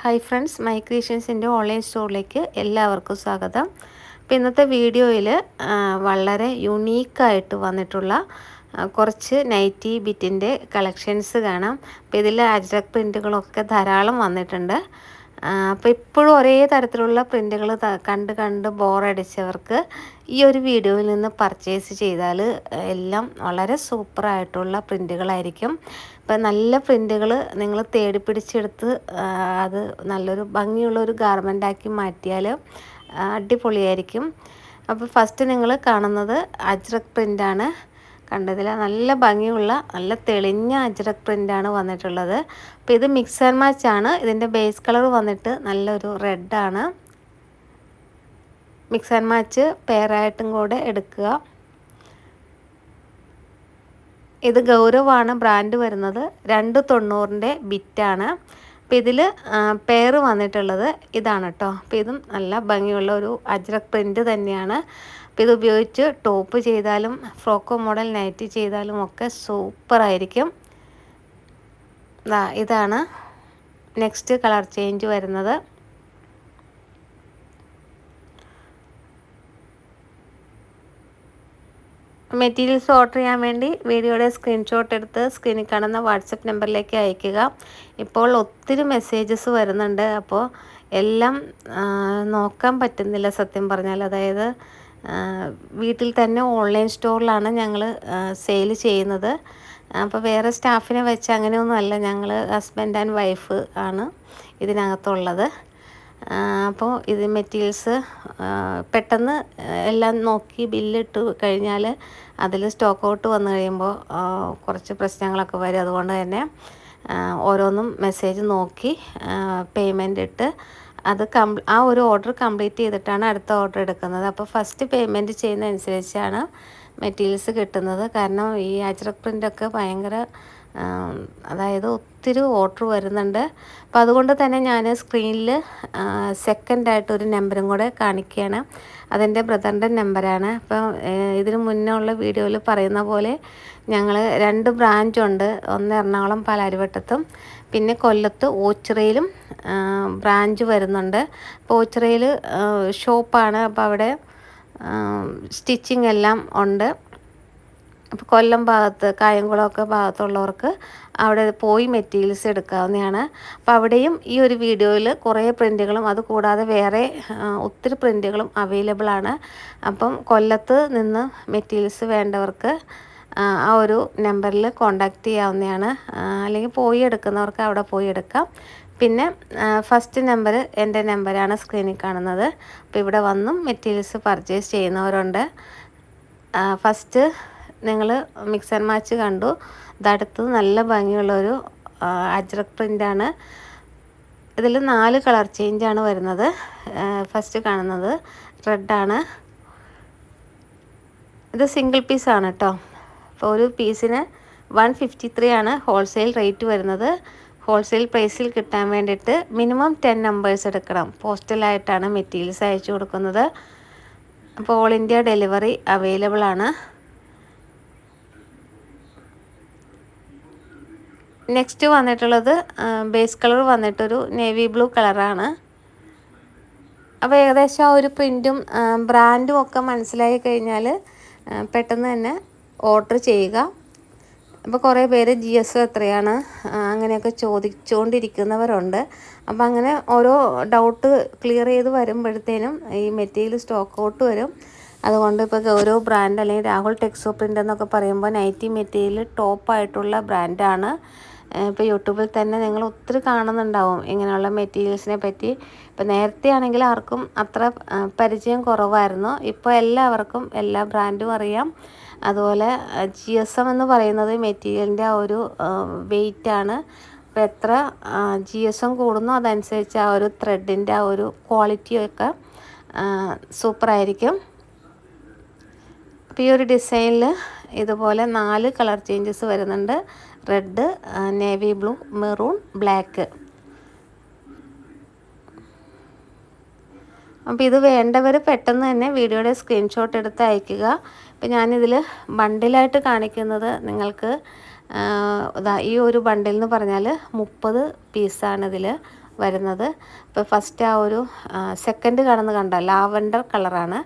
Hi friends my ക്രിയേഷൻസിന്റെ online സ്റ്റോറിലേക്ക് എല്ലാവർക്കും സ്വാഗതം. അപ്പോൾ ഇന്നത്തെ വീഡിയോയിൽ വളരെ യുണീക്കായിട്ട് വന്നിട്ടുള്ള കുറച്ച് നൈറ്റി ബിറ്റിന്റെ കളക്ഷൻസ് കാണാം. അപ്പോൾ ഇതിൽ അജ്രക് പ്രിന്റുകളൊക്കെ ധാരാളം വന്നിട്ടുണ്ട്. അപ്പോൾ ഇപ്പോഴും ഒരേ തരത്തിലുള്ള പ്രിന്റുകൾ കണ്ട് കണ്ട് ബോറടിച്ചവർക്ക് ഈ ഒരു വീഡിയോയിൽ നിന്ന് പർച്ചേസ് ചെയ്താൽ എല്ലാം വളരെ സൂപ്പറായിട്ടുള്ള പ്രിന്റുകളായിരിക്കും ഇപ്പം നല്ല പ്രിന്റുകൾ നിങ്ങൾ തേടി പിടിച്ചെടുത്ത് അത് നല്ലൊരു ഭംഗിയുള്ള ഒരു ഗാർമെന്റാക്കി മാറ്റിയാൽ അടിപൊളിയായിരിക്കും. അപ്പോൾ ഫസ്റ്റ് നിങ്ങൾ കാണുന്നത് അജ്രക് പ്രിന്റാണ് കണ്ടതിൽ നല്ല ഭംഗിയുള്ള നല്ല തെളിഞ്ഞ അജ്രക് പ്രിന്റാണ് വന്നിട്ടുള്ളത്. അപ്പോൾ ഇത് മിക്സ് ആൻഡ് മാച്ച് ആണ്. ഇതിന്റെ ബേസ് കളർ വന്നിട്ട് നല്ലൊരു റെഡാണ് മിക്സ് ആൻഡ് മാച്ച് പെയറായിട്ടും കൂടെ എടുക്കുക. ഇത് ഗൗരവാണ് ബ്രാൻഡ് വരുന്നത്. രണ്ട് തൊണ്ണൂറിന്റെ ബിറ്റാണ് അപ്പോൾ ഇതിൽ പെയർ വന്നിട്ടുള്ളത് ഇതാണ് കേട്ടോ അപ്പോൾ ഇതും നല്ല ഭംഗിയുള്ള ഒരു അജ്രക് പ്രിന്റ് തന്നെയാണ്. അപ്പോൾ ഇത് ഉപയോഗിച്ച് ടോപ്പ് ചെയ്താലും ഫ്രോക്കോ മോഡൽ നൈറ്റി ചെയ്താലും ഒക്കെ സൂപ്പറായിരിക്കും ഇതാണ് നെക്സ്റ്റ് കളർ ചേഞ്ച് വരുന്നത്. മെറ്റീരിയൽസ് ഓർഡർ ചെയ്യാൻ വേണ്ടി വീഡിയോയുടെ സ്ക്രീൻഷോട്ട് എടുത്ത് സ്ക്രീനിൽ കാണുന്ന വാട്സപ്പ് നമ്പറിലേക്ക് അയയ്ക്കുക. ഇപ്പോൾ ഒത്തിരി മെസ്സേജസ് വരുന്നുണ്ട്. അപ്പോൾ എല്ലാം നോക്കാൻ പറ്റുന്നില്ല സത്യം പറഞ്ഞാൽ. അതായത് വീട്ടിൽ തന്നെ ഓൺലൈൻ സ്റ്റോറിലാണ് ഞങ്ങൾ സെയിൽ ചെയ്യുന്നത്. അപ്പോൾ വേറെ സ്റ്റാഫിനെ വെച്ച് അങ്ങനെയൊന്നുമല്ല ഞങ്ങൾ ഹസ്ബൻഡ് ആൻഡ് വൈഫ് ആണ് ഇതിനകത്തുള്ളത്. അപ്പോൾ ഇത് മെറ്റീരിയൽസ് പെട്ടെന്ന് എല്ലാം നോക്കി ബില്ലിട്ട് കഴിഞ്ഞാൽ അതിൽ സ്റ്റോക്ക് ഔട്ട് വന്നു കഴിയുമ്പോൾ കുറച്ച് പ്രശ്നങ്ങളൊക്കെ വരും. അതുകൊണ്ട് തന്നെ ഓരോന്നും മെസ്സേജ് നോക്കി പേയ്മെന്റ് ഇട്ട് അത് കം ആ ഒരു ഓർഡർ കംപ്ലീറ്റ് ചെയ്തിട്ടാണ് അടുത്ത ഓർഡർ എടുക്കുന്നത്. അപ്പോൾ ഫസ്റ്റ് പേയ്മെന്റ് ചെയ്യുന്നതനുസരിച്ചാണ് മെറ്റീരിയൽസ് കിട്ടുന്നത്. കാരണം ഈ അജ്രക് പ്രിന്റൊക്കെ ഭയങ്കര അതായത് ഒത്തിരി ഓർഡർ വരുന്നുണ്ട്. അപ്പോൾ അതുകൊണ്ട് തന്നെ ഞാൻ സ്ക്രീനിൽ സെക്കൻഡായിട്ട് ഒരു നമ്പറും കൂടെ കാണിക്കുകയാണ്. അതെന്റെ ബ്രദറിന്റെ നമ്പറാണ് അപ്പം ഇതിന് മുന്നേ ഉള്ള വീഡിയോയിൽ പറയുന്ന പോലെ ഞങ്ങൾ രണ്ട് ബ്രാഞ്ചുണ്ട് ഒന്ന് എറണാകുളം പാലാരിവട്ടത്തും പിന്നെ കൊല്ലത്ത് ഓച്ചിറയിലും ബ്രാഞ്ച് വരുന്നുണ്ട്. അപ്പോൾ ഓച്ചിറയിൽ ഷോപ്പാണ്. അപ്പോൾ അവിടെ സ്റ്റിച്ചിങ് എല്ലാം ഉണ്ട്. അപ്പോൾ കൊല്ലം ഭാഗത്ത് കായംകുളമൊക്കെ ഭാഗത്തുള്ളവർക്ക് അവിടെ പോയി മെറ്റീരിയൽസ് എടുക്കാവുന്നതാണ്. അപ്പോൾ അവിടെയും ഈ ഒരു വീഡിയോയിൽ കുറേ പ്രിന്റുകളും അതുകൂടാതെ വേറെ ഒത്തിരി പ്രിന്റുകളും അവൈലബിൾ ആണ് അപ്പം കൊല്ലത്ത് നിന്ന് മെറ്റീരിയൽസ് വേണ്ടവർക്ക് ആ, ഒരു നമ്പറിൽ കോണ്ടാക്ട് ചെയ്യാവുന്നതാണ്. അല്ലെങ്കിൽ പോയി എടുക്കുന്നവർക്ക് അവിടെ പോയി എടുക്കാം. പിന്നെ ഫസ്റ്റ് നമ്പർ എന്റെ നമ്പറാണ് സ്ക്രീനിൽ കാണുന്നത്. അപ്പോൾ ഇവിടെ വന്നും മെറ്റീരിയൽസ് പർച്ചേസ് ചെയ്യുന്നവരുണ്ട്. ഫസ്റ്റ് നിങ്ങൾ മിക്സ് ആൻഡ് മാച്ച് കണ്ടു ഇതടുത്ത് നല്ല ഭംഗിയുള്ളൊരു അജ്രക് പ്രിന്റാണ് ഇതിൽ നാല് കളർ ചേഞ്ചാണ് വരുന്നത്. ഫസ്റ്റ് കാണുന്നത് റെഡാണ് ഇത് സിംഗിൾ പീസാണ് കേട്ടോ അപ്പോൾ ഒരു പീസിന് വൺ ഫിഫ്റ്റി ത്രീ ആണ് ഹോൾസെയിൽ റേറ്റ് വരുന്നത്. ഹോൾസെയിൽ പ്രൈസിൽ കിട്ടാൻ വേണ്ടിയിട്ട് മിനിമം ടെൻ നമ്പേഴ്സ് എടുക്കണം. പോസ്റ്റലായിട്ടാണ് മെറ്റീരിയൽസ് അയച്ചു കൊടുക്കുന്നത്. അപ്പോൾ ഓൾ ഇന്ത്യ ഡെലിവറി അവൈലബിൾ ആണ്. നെക്സ്റ്റ് വന്നിട്ടുള്ളത് ബേസ് കളർ വന്നിട്ടൊരു നേവി ബ്ലൂ കളറാണ്. അപ്പോൾ ഏകദേശം ആ ഒരു പ്രിന്റും ബ്രാൻഡും ഒക്കെ മനസ്സിലായി കഴിഞ്ഞാൽ പെട്ടെന്ന് തന്നെ ഓർഡർ ചെയ്യുക. അപ്പോൾ കുറേ പേര് ജി എസ് എത്രയാണ് അങ്ങനെയൊക്കെ ചോദിച്ചുകൊണ്ടിരിക്കുന്നവരുണ്ട് അപ്പോൾ അങ്ങനെ ഓരോ ഡൗട്ട് ക്ലിയർ ചെയ്ത് വരുമ്പോഴത്തേനും ഈ മെറ്റീരിയൽ സ്റ്റോക്ക് ഔട്ട് വരും. അതുകൊണ്ട് ഇപ്പോൾ ഗൗരവ് ബ്രാൻഡ് അല്ലെങ്കിൽ രാഹുൽ ടെക്സോ പ്രിന്റ് എന്നൊക്കെ പറയുമ്പോൾ നൈറ്റി മെറ്റീരിയൽ ടോപ്പായിട്ടുള്ള ബ്രാൻഡാണ് ഇപ്പോൾ യൂട്യൂബിൽ തന്നെ നിങ്ങൾ ഒത്തിരി കാണുന്നുണ്ടാവും ഇങ്ങനെയുള്ള മെറ്റീരിയൽസിനെ പറ്റി. ഇപ്പോൾ നേരത്തെ ആണെങ്കിൽ ആർക്കും അത്ര പരിചയം കുറവായിരുന്നു. ഇപ്പോൾ എല്ലാവർക്കും എല്ലാ ബ്രാൻഡും അറിയാം. അതുപോലെ ജി എസ് എം എന്ന് പറയുന്നത് മെറ്റീരിയലിന്റെ ആ ഒരു വെയിറ്റാണ് അപ്പോൾ എത്ര ജി എസ് എം കൂടുന്നോ അതനുസരിച്ച് ആ ഒരു ത്രെഡിന്റെ ആ ഒരു ക്വാളിറ്റിയൊക്കെ സൂപ്പറായിരിക്കും അപ്പോൾ ഈ ഒരു ഡിസൈനിൽ ഇതുപോലെ നാല് കളർ ചേഞ്ചസ് വരുന്നുണ്ട്. Red navy blue maroon black അപ്പോൾ ഇത് വേണ്ടവർ പെട്ടെന്ന് തന്നെ വീഡിയോയുടെ സ്ക്രീൻഷോട്ട് എടുത്ത് അയയ്ക്കുക ഇപ്പം ഞാനിതിൽ ബണ്ടിലായിട്ട് കാണിക്കുന്നത് നിങ്ങൾക്ക് ഈ ഒരു ബണ്ടിൽ എന്ന് പറഞ്ഞാൽ മുപ്പത് പീസാണ് ഇതിൽ വരുന്നത്. ഇപ്പോൾ ഫസ്റ്റ് ആ ഒരു സെക്കൻഡ് കാണുന്ന കണ്ട? ലാവണ്ടർ കളറാണ്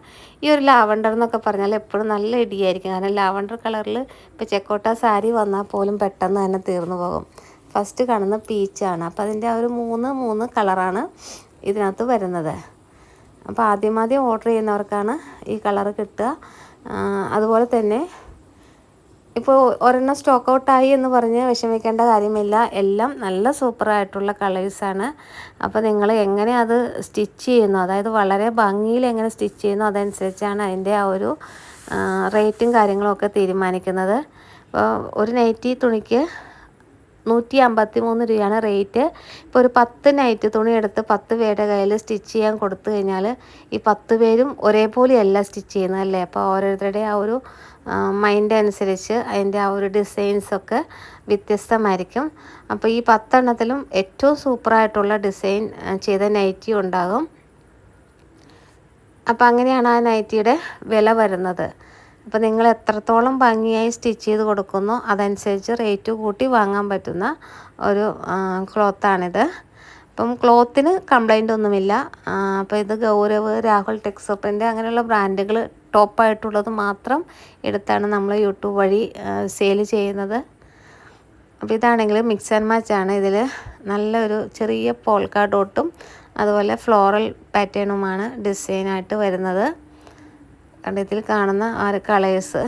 ഈ ഒരു ലാവണ്ടർ എന്നൊക്കെ പറഞ്ഞാൽ എപ്പോഴും നല്ല ഇടിയായിരിക്കും. കാരണം ലാവണ്ടർ കളറിൽ ഇപ്പോൾ ചെക്കോട്ട സാരി വന്നാൽ പോലും പെട്ടെന്ന് തന്നെ തീർന്നു പോകും. ഫസ്റ്റ് കാണുന്ന പീച്ചാണ് അപ്പോൾ അതിന്റെ ആ ഒരു മൂന്ന് മൂന്ന് കളറാണ് ഇതിനകത്ത് വരുന്നത്. അപ്പോൾ ആദ്യമാദ്യം ആദ്യം ഓർഡർ ചെയ്യുന്നവർക്കാണ് ഈ കളർ കിട്ടുക. അതുപോലെ തന്നെ ഇപ്പോൾ ഒരെണ്ണം സ്റ്റോക്ക് ഔട്ടായി എന്ന് പറഞ്ഞ് വിഷമിക്കേണ്ട കാര്യമില്ല. എല്ലാം നല്ല സൂപ്പറായിട്ടുള്ള കളേഴ്സാണ് അപ്പോൾ നിങ്ങൾ എങ്ങനെ അത് സ്റ്റിച്ച് ചെയ്യുന്നു? അതായത് വളരെ ഭംഗിയിൽ എങ്ങനെ സ്റ്റിച്ച് ചെയ്യുന്നു? അതനുസരിച്ചാണ് അതിന്റെ ആ ഒരു റേറ്റും കാര്യങ്ങളൊക്കെ തീരുമാനിക്കുന്നത്. അപ്പോൾ ഒരു നൈറ്റി തുണിക്ക് നൂറ്റി അമ്പത്തി മൂന്ന് രൂപയാണ് റേറ്റ് ഇപ്പോൾ ഒരു പത്ത് നൈറ്റ് തുണി എടുത്ത് പത്ത് പേരുടെ കയ്യിൽ സ്റ്റിച്ച് ചെയ്യാൻ കൊടുത്തു കഴിഞ്ഞാൽ ഈ പത്ത് പേരും ഒരേപോലെയല്ല സ്റ്റിച്ച് ചെയ്യുന്നത് അല്ലേ? അപ്പോൾ ഓരോരുത്തരുടെ ആ ഒരു മൈൻഡ് അനുസരിച്ച് അതിന്റെ ആ ഒരു ഡിസൈൻസൊക്കെ വ്യത്യസ്തമായിരിക്കും. അപ്പോൾ ഈ പത്തെണ്ണത്തിലും ഏറ്റവും സൂപ്പറായിട്ടുള്ള ഡിസൈൻ ചെയ്ത നൈറ്റി ഉണ്ടാകും. അപ്പോൾ അങ്ങനെയാണ് ആ നൈറ്റിയുടെ വില വരുന്നത്. അപ്പോൾ നിങ്ങൾ എത്രത്തോളം ഭംഗിയായി സ്റ്റിച്ച് ചെയ്ത് കൊടുക്കുന്നു അതനുസരിച്ച് റേറ്റ് കൂട്ടി വാങ്ങാൻ പറ്റുന്ന ഒരു ക്ലോത്താണിത് അപ്പം ക്ലോത്തിന് കംപ്ലൈന്റ് ഒന്നുമില്ല. അപ്പോൾ ഇത് ഗൗരവ് രാഹുൽ ടെക്സോപ്പിന്റെ അങ്ങനെയുള്ള ബ്രാൻഡുകൾ ടോപ്പായിട്ടുള്ളത് മാത്രം എടുത്താണ് നമ്മൾ യൂട്യൂബ് വഴി സെയിൽ ചെയ്യുന്നത്. അപ്പോൾ ഇതാണെങ്കിൽ മിക്സ് ആൻഡ് മാച്ച് ആണ് ഇതിൽ നല്ലൊരു ചെറിയ പോൾക്കാ ഡോട്ടും അതുപോലെ ഫ്ലോറൽ പാറ്റേണുമാണ് ഡിസൈനായിട്ട് വരുന്നത്. ഇതിൽ കാണുന്ന ആ ഒരു കളേഴ്സ്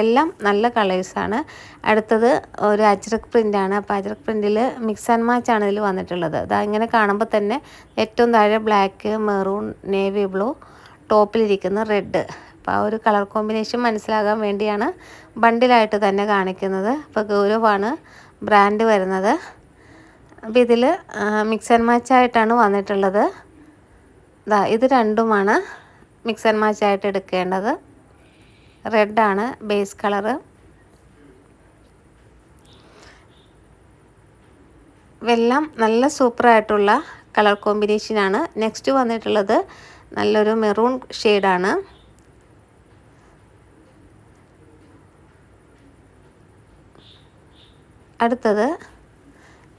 എല്ലാം നല്ല കളേഴ്സാണ് അടുത്തത് ഒരു അജ്രക് പ്രിന്റാണ് അപ്പോൾ അജ്രക് പ്രിന്റിൽ മിക്സ് ആൻഡ് മാച്ച് ആണ് ഇതിൽ വന്നിട്ടുള്ളത്. അതാ ഇങ്ങനെ കാണുമ്പോൾ തന്നെ ഏറ്റവും താഴെ ബ്ലാക്ക് മെറൂൺ നേവി ബ്ലൂ ടോപ്പിലിരിക്കുന്ന റെഡ് അപ്പോൾ ആ ഒരു കളർ കോമ്പിനേഷൻ മനസ്സിലാകാൻ വേണ്ടിയാണ് ബണ്ടിലായിട്ട് തന്നെ കാണിക്കുന്നത്. അപ്പോൾ ഗൗരവാണ് ബ്രാൻഡ് വരുന്നത്. അപ്പോൾ ഇതിൽ മിക്സ് ആൻഡ് മാച്ച് ആയിട്ടാണ് വന്നിട്ടുള്ളത്. ഇതാ ഇത് രണ്ടുമാണ്. മിക്സ് ആൻഡ് മാച്ച് ആയിട്ട് എടുക്കേണ്ടത്. റെഡാണ് ബേസ് കളറ്. വെല്ലം നല്ല സൂപ്പറായിട്ടുള്ള കളർ കോമ്പിനേഷനാണ്. നെക്സ്റ്റ് വന്നിട്ടുള്ളത് നല്ലൊരു മെറൂൺ ഷെയ്ഡാണ്. അടുത്തത്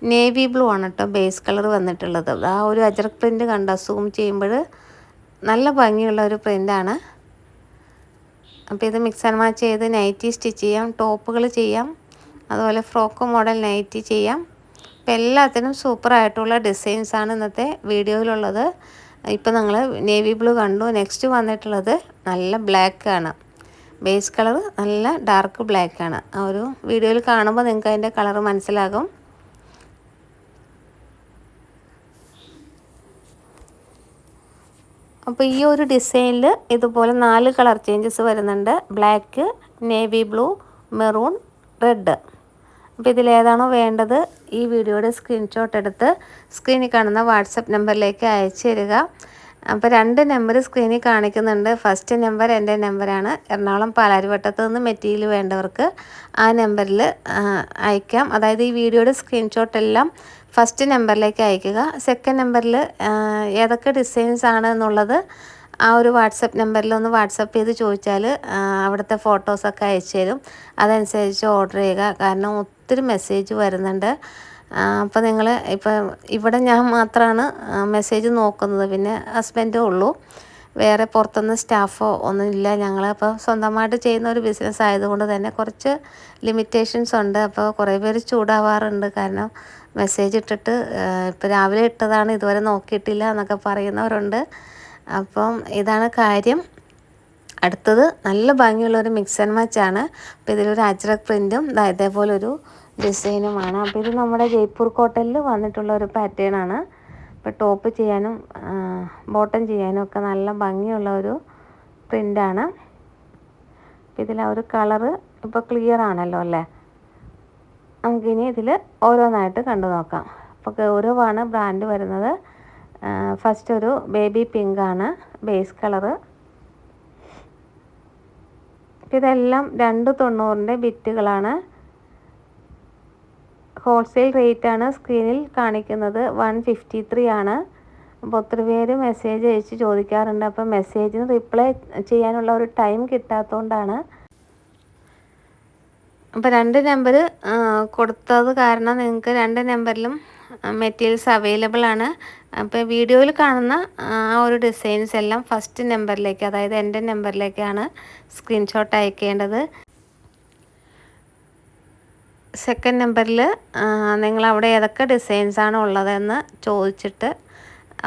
നേവി ബ്ലൂ ആണ് കേട്ടോ ബേസ് കളർ വന്നിട്ടുള്ളത്. ആ ഒരു അജർ പ്രിന്റ് കണ്ട സൂം ചെയ്യുമ്പോൾ നല്ല ഭംഗിയുള്ള ഒരു പ്രിന്റാണ് അപ്പോൾ ഇത് മിക്സ് ആൻഡ് മാച്ച് ചെയ്ത് നൈറ്റി സ്റ്റിച്ച് ചെയ്യാം ടോപ്പുകൾ ചെയ്യാം അതുപോലെ ഫ്രോക്ക് മോഡൽ നൈറ്റി ചെയ്യാം. അപ്പോൾ എല്ലാത്തിനും സൂപ്പറായിട്ടുള്ള ഡിസൈൻസാണ് ഇന്നത്തെ വീഡിയോയിലുള്ളത്. ഇപ്പോൾ നിങ്ങൾ നേവി ബ്ലൂ കണ്ടു നെക്സ്റ്റ് വന്നിട്ടുള്ളത് നല്ല ബ്ലാക്ക് ആണ്. ബേസ് കളർ നല്ല ഡാർക്ക് ബ്ലാക്ക് ആണ്. ആ ഒരു വീഡിയോയിൽ കാണുമ്പോൾ നിങ്ങൾക്ക് അതിന്റെ കളർ മനസ്സിലാകും. അപ്പോൾ ഈ ഒരു ഡിസൈനിൽ ഇതുപോലെ നാല് കളർ ചേഞ്ചസ് വരുന്നുണ്ട്. Black navy blue maroon red അപ്പോൾ ഇതിലേതാണോ വേണ്ടത്? ഈ വീഡിയോയുടെ സ്ക്രീൻഷോട്ട് എടുത്ത് സ്ക്രീനിൽ കാണുന്ന വാട്സപ്പ് നമ്പറിലേക്ക് അയച്ചു തരിക. അപ്പോൾ രണ്ട് നമ്പർ സ്ക്രീനിൽ കാണിക്കുന്നുണ്ട്. ഫസ്റ്റ് നമ്പർ എന്റെ നമ്പറാണ് എറണാകുളം പാലാരിവട്ടത്ത് നിന്ന് മെറ്റീരിയൽ വേണ്ടവർക്ക് ആ നമ്പറിൽ അയക്കാം. അതായത് ഈ വീഡിയോയുടെ സ്ക്രീൻഷോട്ട് എല്ലാം ഫസ്റ്റ് നമ്പറിലേക്ക് അയക്കുക സെക്കൻഡ് നമ്പറിൽ ഏതൊക്കെ ഡിസൈൻസ് ആണ് എന്നുള്ളത് ആ ഒരു വാട്സപ്പ് നമ്പറിൽ ഒന്ന് വാട്സപ്പ് ചെയ്ത് ചോദിച്ചാൽ അവിടുത്തെ ഫോട്ടോസൊക്കെ അയച്ചു തരും. അതനുസരിച്ച് ഓർഡർ ചെയ്യുക. കാരണം ഒത്തിരി മെസ്സേജ് വരുന്നുണ്ട്. അപ്പോൾ നിങ്ങൾ ഇപ്പം ഇവിടെ ഞാൻ മാത്രമാണ് മെസ്സേജ് നോക്കുന്നത്. പിന്നെ ഹസ്ബൻഡേ ഉള്ളൂ. വേറെ പുറത്തുനിന്ന് സ്റ്റാഫോ ഒന്നുമില്ല ഞങ്ങൾ അപ്പോൾ സ്വന്തമായിട്ട് ചെയ്യുന്ന ഒരു ബിസിനസ് ആയതുകൊണ്ട് തന്നെ കുറച്ച് ലിമിറ്റേഷൻസ് ഉണ്ട്. അപ്പോൾ കുറേ പേര് ചൂടാവാറുണ്ട്. കാരണം മെസ്സേജ് ഇട്ടിട്ട് ഇപ്പോൾ രാവിലെ ഇട്ടതാണ് ഇതുവരെ നോക്കിയിട്ടില്ല എന്നൊക്കെ പറയുന്നവരുണ്ട്. അപ്പം ഇതാണ് കാര്യം. അടുത്തത് നല്ല ഭംഗിയുള്ള ഒരു മിക്സ് ആൻഡ് മാച്ച് ആണ്. അപ്പോൾ ഇതിലൊരു അജ്രക് പ്രിന്റും ഇതേപോലൊരു ഡിസൈനുമാണ് അപ്പോൾ ഇത് നമ്മുടെ ജയ്പൂർ കോട്ടലിൽ വന്നിട്ടുള്ള ഒരു പാറ്റേൺ ആണ്. ഇപ്പോൾ ടോപ്പ് ചെയ്യാനും ബോട്ടം ചെയ്യാനും ഒക്കെ നല്ല ഭംഗിയുള്ള ഒരു പ്രിന്റാണ് ഇതിൽ ആ ഒരു കളറ് ഇപ്പോൾ ക്ലിയർ ആണല്ലോ അല്ലേ? നമുക്കിനി ഇതിൽ ഓരോന്നായിട്ട് കണ്ടു നോക്കാം. അപ്പോൾ ഗൗരവാണ് ബ്രാൻഡ് വരുന്നത്. ഫസ്റ്റ് ഒരു ബേബി പിങ്കാണ് ബേസ് കളറ് ഇതെല്ലാം രണ്ട് തൊണ്ണൂറിന്റെ ബിറ്റുകളാണ്. ഹോൾസെയിൽ റേറ്റാണ് സ്ക്രീനിൽ കാണിക്കുന്നത് വൺ ഫിഫ്റ്റി ത്രീ ആണ്. അപ്പോൾ ഒത്തിരി പേര് മെസ്സേജ് അയച്ച് ചോദിക്കാറുണ്ട്. അപ്പോൾ മെസ്സേജിന് റിപ്ലൈ ചെയ്യാനുള്ള ഒരു ടൈം കിട്ടാത്തതുകൊണ്ടാണ് അപ്പോൾ രണ്ട് നമ്പർ കൊടുത്തത് കാരണം നിങ്ങൾക്ക് രണ്ട് നമ്പറിലും മെറ്റീരിയൽസ് അവൈലബിൾ ആണ്. അപ്പോൾ വീഡിയോയിൽ കാണുന്ന ആ ഒരു ഡിസൈൻസ് എല്ലാം ഫസ്റ്റ് നമ്പറിലേക്ക് അതായത് എന്റെ നമ്പറിലേക്കാണ് സ്ക്രീൻഷോട്ട് അയക്കേണ്ടത്. സെക്കൻഡ് നമ്പറിൽ നിങ്ങൾ അവിടെ ഏതൊക്കെ ഡിസൈൻസ് ആണ് ഉള്ളതെന്ന് ചോദിച്ചിട്ട്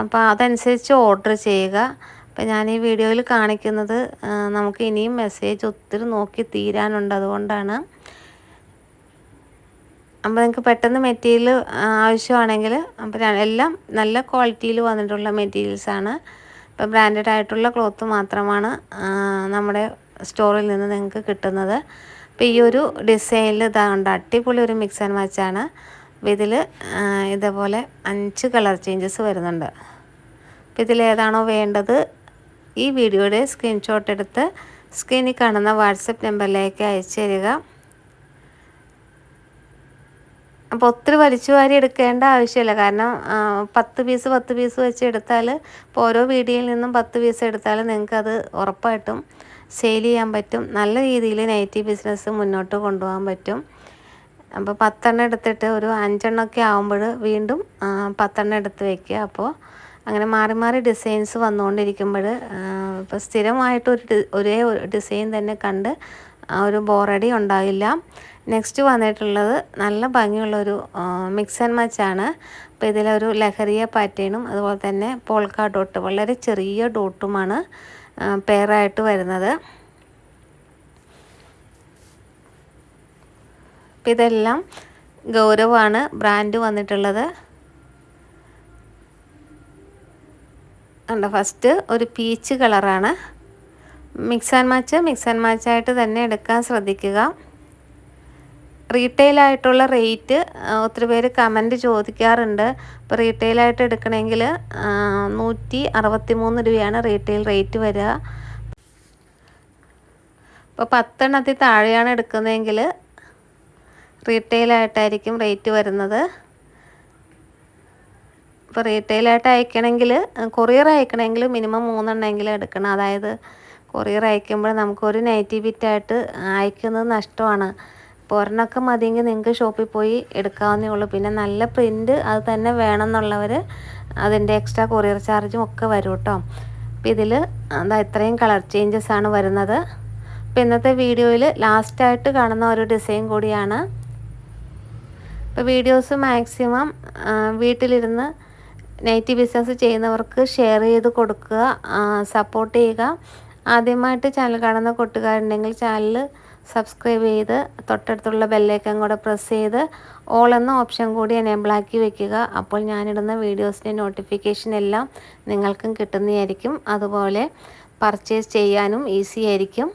അപ്പോൾ അതനുസരിച്ച് ഓർഡർ ചെയ്യുക. അപ്പോൾ ഞാൻ ഈ വീഡിയോയിൽ കാണിക്കുന്നത് നമുക്ക് ഇനിയും മെസ്സേജ് ഒത്തിരി നോക്കി തീരാനുണ്ട് അതുകൊണ്ടാണ്. അപ്പോൾ നിങ്ങൾക്ക് പെട്ടെന്ന് മെറ്റീരിയൽ ആവശ്യമാണെങ്കിൽ അപ്പോൾ എല്ലാം നല്ല ക്വാളിറ്റിയിൽ വന്നിട്ടുള്ള മെറ്റീരിയൽസാണ് ഇപ്പോൾ ബ്രാൻഡഡ് ആയിട്ടുള്ള ക്ലോത്ത് മാത്രമാണ് നമ്മുടെ സ്റ്റോറിൽ നിന്ന് നിങ്ങൾക്ക് കിട്ടുന്നത്. അപ്പോൾ ഈ ഒരു ഡിസൈനിൽ ഇതാണ്ട് അടിപൊളി ഒരു മിക്സ് ആൻഡ് മാച്ചാണ് അപ്പോൾ ഇതിൽ ഇതേപോലെ അഞ്ച് കളർ ചേഞ്ചസ് വരുന്നുണ്ട്. അപ്പോൾ ഇതിലേതാണോ വേണ്ടത് ഈ വീഡിയോയുടെ സ്ക്രീൻഷോട്ട് എടുത്ത് സ്ക്രീനിൽ കാണുന്ന വാട്സപ്പ് നമ്പറിലേക്ക് അയച്ചു തരിക. അപ്പോൾ ഒത്തിരി വലിച്ചു വാരി എടുക്കേണ്ട ആവശ്യമില്ല. കാരണം പത്ത് പീസ് പത്ത് പീസ് വെച്ച് എടുത്താൽ ഇപ്പോൾ ഓരോ വീഡിയോയിൽ നിന്നും പത്ത് പീസ് എടുത്താൽ നിങ്ങൾക്കത് ഉറപ്പായിട്ടും സെയിൽ ചെയ്യാൻ പറ്റും. നല്ല രീതിയിൽ നൈറ്റി ബിസിനസ് മുന്നോട്ട് കൊണ്ടുപോകാൻ പറ്റും. അപ്പോൾ പത്തെണ്ണം എടുത്തിട്ട് ഒരു അഞ്ചെണ്ണമൊക്കെ ആകുമ്പോൾ വീണ്ടും പത്തെണ്ണം എടുത്ത് വയ്ക്കുക അപ്പോൾ അങ്ങനെ മാറി മാറി ഡിസൈൻസ് വന്നുകൊണ്ടിരിക്കുമ്പോൾ ഇപ്പോൾ സ്ഥിരമായിട്ട് ഒരു ഒരേ ഡിസൈൻ തന്നെ കണ്ട് ഒരു ബോറടി ഉണ്ടാകില്ല നെക്സ്റ്റ് വന്നിട്ടുള്ളത് നല്ല ഭംഗിയുള്ളൊരു മിക്സ് ആൻഡ് മച്ചാണ് അപ്പോൾ ഇതിലൊരു ലഹരിയ പാറ്റേണും അതുപോലെ തന്നെ പോൾക്ക ഡോട്ട് വളരെ ചെറിയ ഡോട്ടുമാണ് പെയറായിട്ട് വരുന്നത്. അപ്പം ഇതെല്ലാം ഗൗരവമാണ് ബ്രാൻഡ് വന്നിട്ടുള്ളത്. ഉണ്ട് ഫസ്റ്റ് ഒരു പീച്ച് കളറാണ് mix and match mix and മാച്ചായിട്ട് തന്നെ എടുക്കാൻ ശ്രദ്ധിക്കുക. റീറ്റെയിലായിട്ടുള്ള റേറ്റ് ഒത്തിരി പേര് കമന്റ് ചോദിക്കാറുണ്ട്. അപ്പോൾ റീറ്റെയിലായിട്ട് എടുക്കണമെങ്കിൽ നൂറ്റി അറുപത്തി മൂന്ന് രൂപയാണ് റീറ്റെയിൽ റേറ്റ് വരിക. അപ്പോൾ പത്തെണ്ണത്തിൽ താഴെയാണ് എടുക്കുന്നതെങ്കിൽ റീറ്റെയിലായിട്ടായിരിക്കും റേറ്റ് വരുന്നത്. ഇപ്പോൾ റീറ്റെയിലായിട്ട് അയക്കണമെങ്കിൽ കൊറിയർ അയക്കണമെങ്കിൽ മിനിമം മൂന്നെണ്ണമെങ്കിലും എടുക്കണം. അതായത് കൊറിയർ അയക്കുമ്പോൾ നമുക്കൊരു നെഗറ്റീവിറ്റായിട്ട് അയക്കുന്നത് നഷ്ടമാണ്. ഒരെണ്ണമൊക്കെ മതിയെങ്കിൽ നിങ്ങൾക്ക് ഷോപ്പിൽ പോയി എടുക്കാവുന്നേ ഉള്ളൂ. പിന്നെ നല്ല പ്രിന്റ് അത് തന്നെ വേണമെന്നുള്ളവർ അതിന്റെ എക്സ്ട്രാ കൊറിയർ ചാർജും ഒക്കെ വരും കേട്ടോ. അപ്പോൾ ഇതിൽ അതാ ഇത്രയും കളർ ചേഞ്ചസ് ആണ് വരുന്നത്. അപ്പോൾ ഇന്നത്തെ വീഡിയോയിൽ ലാസ്റ്റായിട്ട് കാണുന്ന ഒരു ഡിസൈൻ കൂടിയാണ്. ഇപ്പോൾ വീഡിയോസ് മാക്സിമം വീട്ടിലിരുന്ന് നൈറ്റി ബിസിനസ് ചെയ്യുന്നവർക്ക് ഷെയർ ചെയ്ത് കൊടുക്കുക സപ്പോർട്ട് ചെയ്യുക. ആദ്യമായിട്ട് ചാനൽ കാണുന്ന കൂട്ടുകാരുണ്ടെങ്കിൽ ചാനൽ സബ്സ്ക്രൈബ് ചെയ്ത് തൊട്ടടുത്തുള്ള ബെല്ലേക്കൻ കൂടെ പ്രസ് ചെയ്ത് ഓൾ എന്ന ഓപ്ഷൻ കൂടി എനേബിളാക്കി വെക്കുക. അപ്പോൾ ഞാനിടുന്ന വീഡിയോസിന്റെ നോട്ടിഫിക്കേഷൻ എല്ലാം നിങ്ങൾക്കും കിട്ടുന്നതായിരിക്കും. അതുപോലെ പർച്ചേസ് ചെയ്യാനും ഈസി ആയിരിക്കും.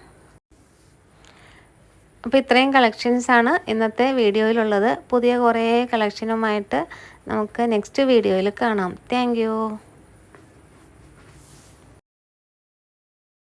അപ്പോൾ ഇത്രയും കളക്ഷൻസാണ് ഇന്നത്തെ വീഡിയോയിലുള്ളത് പുതിയ കുറേ കളക്ഷനുമായിട്ട് നമുക്ക് നെക്സ്റ്റ് വീഡിയോയിൽ കാണാം. താങ്ക്